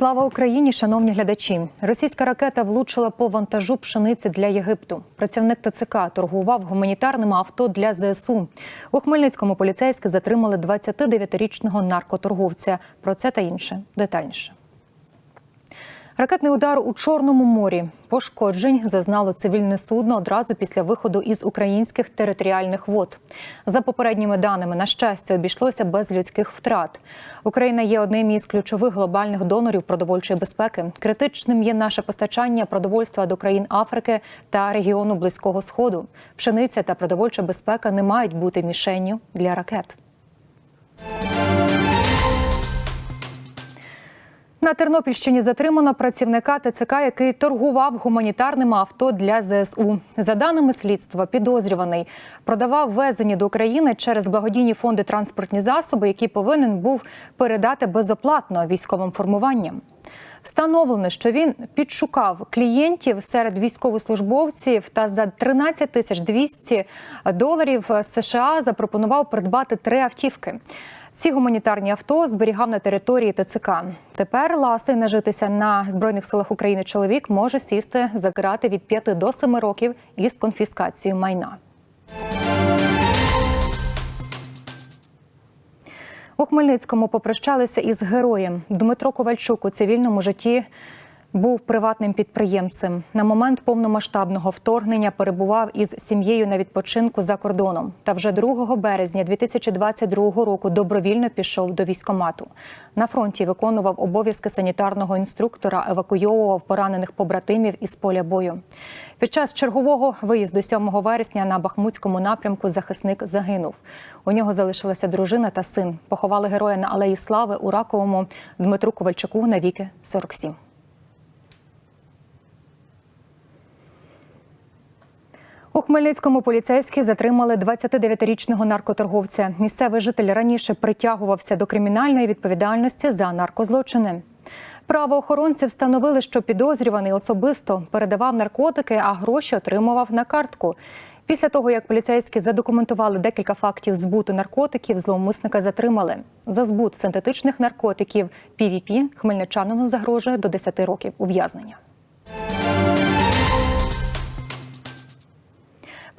Слава Україні, шановні глядачі! Російська ракета влучила по вантажу пшениці для Єгипту. Працівник ТЦК торгував гуманітарним авто для ЗСУ. У Хмельницькому поліцейські затримали 29-річного наркоторговця. Про це та інше детальніше. Ракетний удар у Чорному морі. Пошкоджень зазнало цивільне судно одразу після виходу із українських територіальних вод. За попередніми даними, на щастя, обійшлося без людських втрат. Україна є одним із ключових глобальних донорів продовольчої безпеки. Критичним є наше постачання продовольства до країн Африки та регіону Близького Сходу. Пшениця та продовольча безпека не мають бути мішенню для ракет. На Тернопільщині затримано працівника ТЦК, який торгував гуманітарним авто для ЗСУ. За даними слідства, підозрюваний продавав везені до України через благодійні фонди транспортні засоби, які повинен був передати безоплатно військовим формуванням. Встановлено, що він підшукав клієнтів серед військовослужбовців та за 13 тисяч 200 доларів США запропонував придбати три автівки. Ці гуманітарні авто зберігав на території ТЦК. Тепер ласий нажитися на збройних силах України чоловік може сісти за грати від 5 до 7 років із конфіскацією майна. У Хмельницькому попрощалися із героєм. Дмитро Ковальчук у цивільному житті був приватним підприємцем. На момент повномасштабного вторгнення перебував із сім'єю на відпочинку за кордоном. Та вже 2 березня 2022 року добровільно пішов до військомату. На фронті виконував обов'язки санітарного інструктора, евакуйовував поранених побратимів із поля бою. Під час чергового виїзду 7 вересня на Бахмутському напрямку захисник загинув. У нього залишилася дружина та син. Поховали героя на алеї Слави у Раковому Дмитру Ковальчуку на віки 47. У Хмельницькому поліцейські затримали 29-річного наркоторговця. Місцевий житель раніше притягувався до кримінальної відповідальності за наркозлочини. Правоохоронці встановили, що підозрюваний особисто передавав наркотики, а гроші отримував на картку. Після того, як поліцейські задокументували декілька фактів збуту наркотиків, зловмисника затримали. За збут синтетичних наркотиків PVP хмельничанину загрожує до 10 років ув'язнення.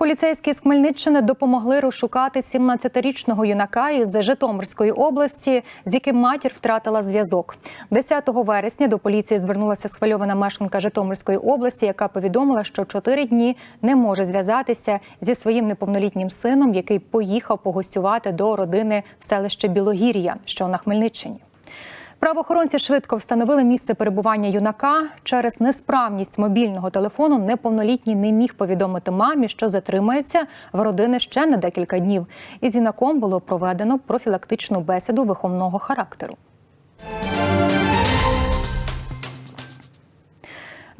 Поліцейські з Хмельниччини допомогли розшукати 17-річного юнака із Житомирської області, з яким матір втратила зв'язок. 10 вересня до поліції звернулася схвильована мешканка Житомирської області, яка повідомила, що чотири дні не може зв'язатися зі своїм неповнолітнім сином, який поїхав погостювати до родини в селище Білогір'я, що на Хмельниччині. Правоохоронці швидко встановили місце перебування юнака. Через несправність мобільного телефону неповнолітній не міг повідомити мамі, що затримається в родини ще на декілька днів. Із юнаком було проведено профілактичну бесіду виховного характеру.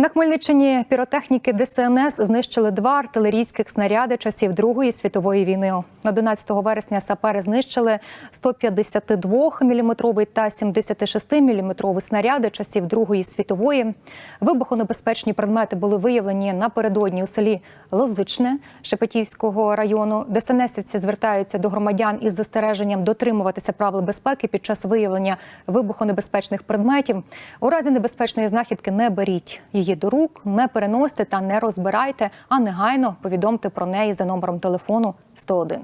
На Хмельниччині піротехніки ДСНС знищили два артилерійських снаряди часів Другої світової війни. 11 вересня сапери знищили 152-мм та 76-мм снаряди часів Другої світової. Вибухонебезпечні предмети були виявлені напередодні у селі Лозичне Шепетівського району. ДСНСівці звертаються до громадян із застереженням дотримуватися правил безпеки під час виявлення вибухонебезпечних предметів. У разі небезпечної знахідки не беріть її до рук, не переносьте та не розбирайте, а негайно повідомте про неї за номером телефону 101.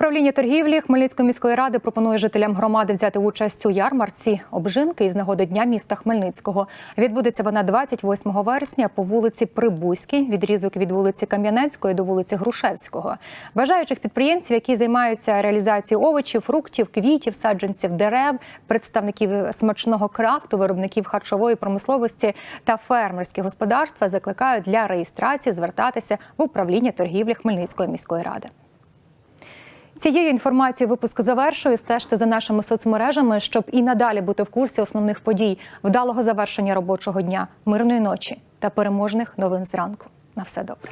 Управління торгівлі Хмельницької міської ради пропонує жителям громади взяти участь у ярмарці обжинки із нагоди дня міста Хмельницького. Відбудеться вона 28 вересня по вулиці Прибузькій, відрізок від вулиці Кам'янецької до вулиці Грушевського. Бажаючих підприємців, які займаються реалізацією овочів, фруктів, квітів, саджанців, дерев, представників смачного крафту, виробників харчової промисловості та фермерські господарства, закликають для реєстрації звертатися в управління торгівлі Хмельницької міської ради. Цією інформацією випуск завершую. Стежте за нашими соцмережами, щоб і надалі бути в курсі основних подій, вдалого завершення робочого дня, мирної ночі та переможних новин зранку. На все добре.